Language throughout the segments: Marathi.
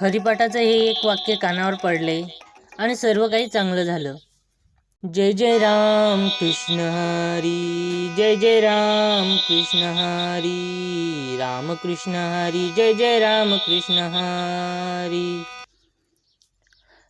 हरिपाठाचं हे एक वाक्य कानावर पडले आणि सर्व काही चांगलं झालं. जय जय राम कृष्ण हरी जय जय राम कृष्ण हरी राम कृष्ण हरी जय जय राम कृष्ण हरी.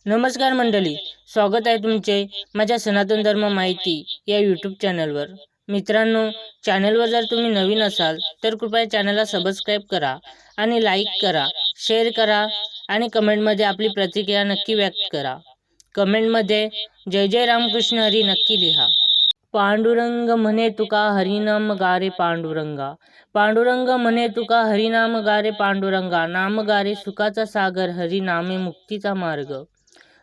नमस्कार मंडळी स्वागत आहे तुमचे माझ्या सनातन धर्म माहिती या यूट्यूब चॅनलवर. मित्रांनो चॅनलवर जर तुम्ही नवीन असाल तर कृपया चॅनलला सबस्क्राईब करा आणि लाईक करा शेअर करा आणि कमेंटमध्ये आपली प्रतिक्रिया नक्की व्यक्त करा. कमेंटमध्ये जय जय रामकृष्ण हरी नक्की लिहा. पांडुरंग म्हणे तुका हरिनाम गारे पांडुरंगा. पांडुरंग म्हणे तुका हरिनाम गारे पांडुरंगा. नाम गारे सुखाचा सागर हरिनामे मुक्तीचा मार्ग.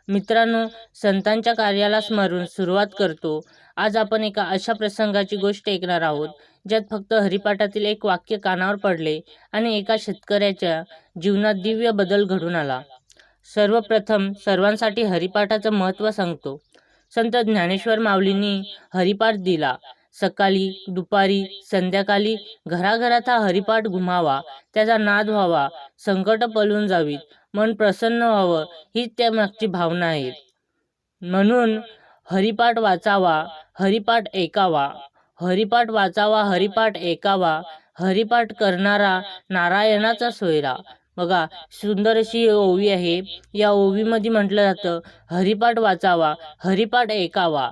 मित्रांनो संतांच्या कार्याला स्मरून सुरुवात करतो. आज आपण एका अशा प्रसंगाची गोष्ट ऐकणार आहोत. ज्यात फक्त हरिपाठातील एक वाक्य कानावर पडले आणि एका शेतकऱ्याच्या जीवनात दिव्य बदल घडून आला. सर्वप्रथम सर्वांसाठी हरिपाठाचं महत्त्व सांगतो. संत ज्ञानेश्वर माऊलींनी हरिपाठ दिला. सकाळी दुपारी संध्याकाळी घराघरात हा हरिपाठ घुमावा त्याचा नाद व्हावा संकट पळून जावीत मन प्रसन्न व्हावं हीच त्यामागची भावना आहे. म्हणून हरिपाठ वाचावा हरिपाठ ऐकावा. हरिपाठ वाचावा हरिपाठ ऐकावा हरिपाठ करणारा नारायणाचा सोयरा. बघा सुंदर अशी ओवी आहे. या ओवीमध्ये म्हटलं जातं हरिपाठ वाचावा हरिपाठ ऐकावा.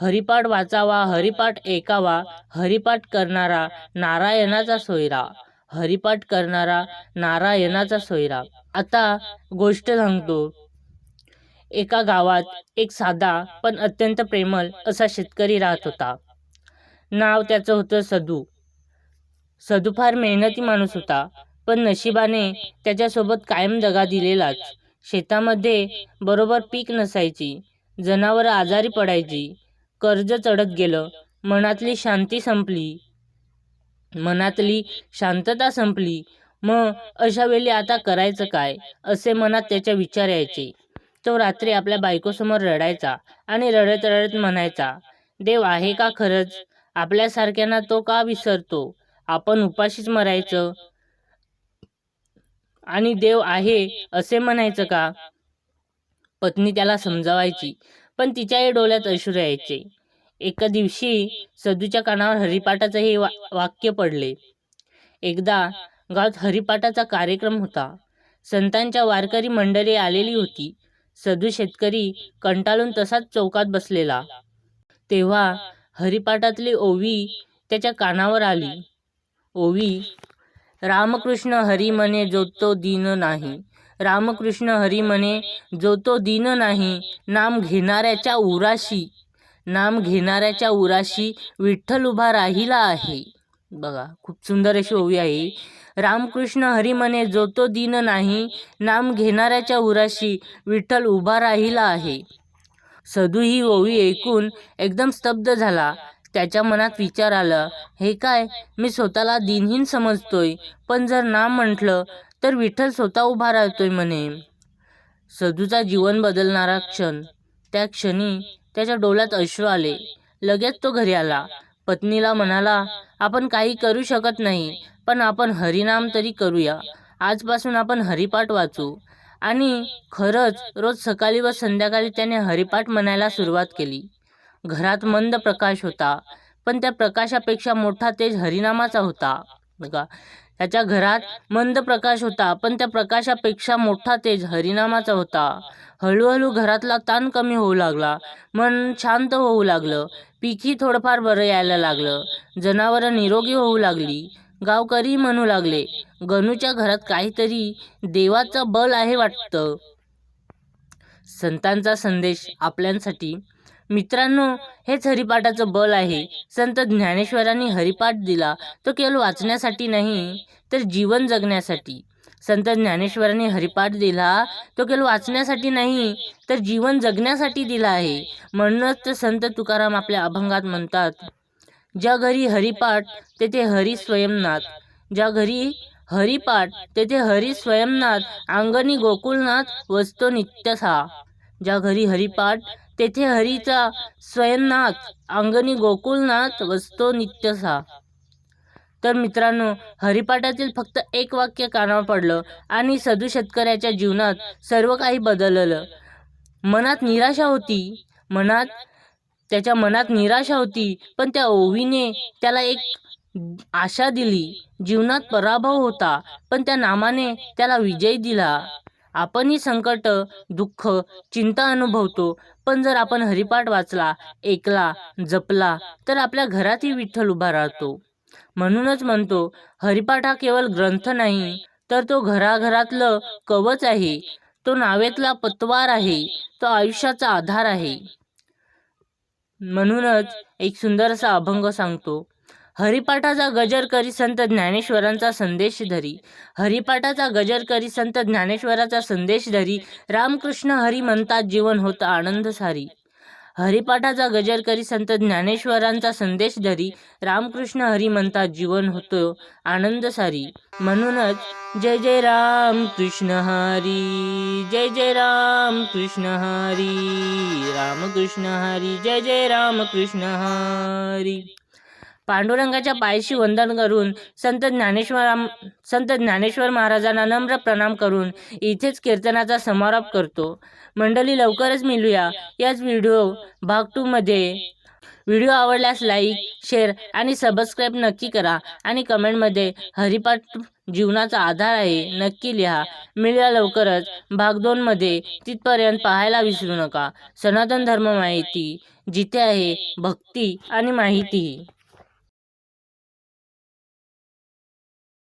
हरिपाठ वाचावा हरिपाठ ऐकावा हरिपाठ करणारा नारायणाचा सोयरा. हरिपाठ करणारा नारायणाचा सोयरा. आता गोष्ट सांगतो. एका गावात एक साधा पण अत्यंत प्रेमल असा शेतकरी राहत होता. नाव त्याचं होतं सदू. सदू फार मेहनती माणूस होता पण नशिबाने त्याच्यासोबत कायम दगा दिलेलाच. शेतामध्ये बरोबर पीक नसायची जनावरं आजारी पडायची कर्ज चढत गेलं मनातली शांती संपली. मनातली शांतता संपली. मग अशा वेळी आता करायचं काय असे मनात त्याच्या विचार यायचे. तो रात्री आपल्या बायकोसमोर रडायचा आणि रडत रडत म्हणायचा देव आहे का खरंच आपल्यासारख्यांना तो का विसरतो? आपण उपाशीच मरायचं. आणि देव आहे असे म्हणायचं का? पत्नी त्याला समजावायची पण तिच्याही डोळ्यात अश्रू यायचे. एका दिवशी सदूच्या कानावर हरिपाठाचं हे वा वाक्य पडले. एकदा गावात हरिपाठाचा कार्यक्रम होता. संतांच्या वारकरी मंडळी आलेली होती. सदू शेतकरी कंटाळून तसाच चौकात बसलेला. तेव्हा हरिपाठातली ओवी त्याच्या कानावर आली. ओवी रामकृष्ण हरी म्हणे जो तो नाही. रामकृष्ण हरी म्हणे जो तो नाही. नाम घेणाऱ्याच्या उराशी नाम घेणाऱ्याच्या उराशी विठ्ठल उभा राहिला आहे. बघा खूप सुंदर अशी ओवी आहे. रामकृष्ण हरी म्हणे जो तो नाही. नाम घेणाऱ्याच्या उराशी विठ्ठल उभा राहिला आहे. सधू ही ओवी ऐकून एकदम स्तब्ध झाला. त्याच्या मनात विचार आला हे काय? मी स्वतःला दिनहीन समजतोय पण जर नाम म्हटलं तर विठ्ठल स्वतः उभा राहतोय म्हणे. सधूचा जीवन बदलणारा क्षण. त्या क्षणी त्याच्या डोळ्यात अश्रू आले. लगेच तो घरी आला. पत्नीला म्हणाला आपण काही करू शकत नाही पण आपण हरिनाम तरी करूया. आजपासून आपण हरिपाठ वाचू. आणि खरंच रोज सकाळी व संध्याकाळी त्याने हरिपाठ म्हणायला सुरुवात केली. घरात मंद प्रकाश होता पण त्या प्रकाशापेक्षा मोठा तेज हरिनामाचा होता. बघा त्याच्या घरात मंद प्रकाश होता पण त्या प्रकाशापेक्षा मोठा तेज हरिनामाचा होता. हळूहळू घरातला ताण कमी होऊ लागला मन शांत होऊ लागलं पीकही थोडंफार बरं यायला लागलं जनावरं निरोगी होऊ लागली. गावकरी म्हणू लागले गणूच्या घरात काहीतरी देवाचं बल आहे वाटतं. संतांचा संदेश आपल्यांसाठी मित्रांनो हेच हरिपाठाचं बल आहे. संत ज्ञानेश्वरांनी हरिपाठ दिला तो केवळ वाचण्यासाठी नाही तर जीवन जगण्यासाठी. संत ज्ञानेश्वरांनी हरिपाठ दिला तो केवळ वाचण्यासाठी नाही तर जीवन जगण्यासाठी दिला आहे. म्हणूनच तर संत तुकाराम आपल्या अभंगात म्हणतात ज्या घरी हरिपाठ तेथे हरी स्वयंनाथ. ज्या घरी हरिपाठ तेथे हरी स्वयंनाथ अंगणी गोकुळनाथ वसतो नित्यसा. ज्या घरी हरिपाठ तेथे हरीचा स्वयंनाथ अंगणी गोकुळनाथ वसतो नित्यसा. तर मित्रांनो हरिपाठातील फक्त एक वाक्य कानावर पडलं आणि सदू शेतकऱ्याच्या जीवनात सर्व काही बदललं. मनात निराशा होती. मनात त्याच्या मनात निराशा होती पण त्या ओवीने त्याला एक आशा दिली. जीवनात पराभव होता पण त्या नामाने त्याला विजय दिला. आपणही संकट दुःख चिंता अनुभवतो पण जर आपण हरिपाठ वाचला ऐकला जपला तर आपल्या घरातही विठ्ठल उभा राहतो. म्हणूनच म्हणतो हरिपाठ हा केवळ ग्रंथ नाही तर तो घराघरातलं कवच आहे. तो नावेतला पतवार आहे तो आयुष्याचा आधार आहे. म्हणूनच एक सुंदर असा अभंग सांगतो. हरिपाठाचा गजर करी संत ज्ञानेश्वरांचा संदेश धरी. हरिपाठाचा गजर करी संत ज्ञानेश्वराचा संदेश धरी. रामकृष्ण हरी म्हणतात जीवन होतं आनंद सारी. हरिपाठाचा गजर करी संत ज्ञानेश्वरांचा संदेश धरी रामकृष्ण हरी म्हणतात जीवन होतो आनंद सारी. म्हणूनच जय जय राम कृष्ण हरी जय जय राम कृष्ण हरी रामकृष्ण हरी जय जय राम कृष्ण हरी. पांडुरंगाच्या पायशी वंदन करून संत ज्ञानेश्वर संत ज्ञानेश्वर महाराजांना नम्र प्रणाम करून इथेच कीर्तनाचा समारोप करतो. मंडळी लवकरच मिळूया याच व्हिडिओ भाग टूमध्ये व्हिडिओ आवडल्यास लाईक शेअर आणि सबस्क्राईब नक्की करा आणि कमेंटमध्ये हरिपाठ जीवनाचा आधार आहे नक्की लिहा. मिळूया लवकरच. भाग दोनमध्ये तिथपर्यंत पाहायला विसरू नका. सनातन धर्म माहिती. जिथे आहे भक्ती आणि माहिती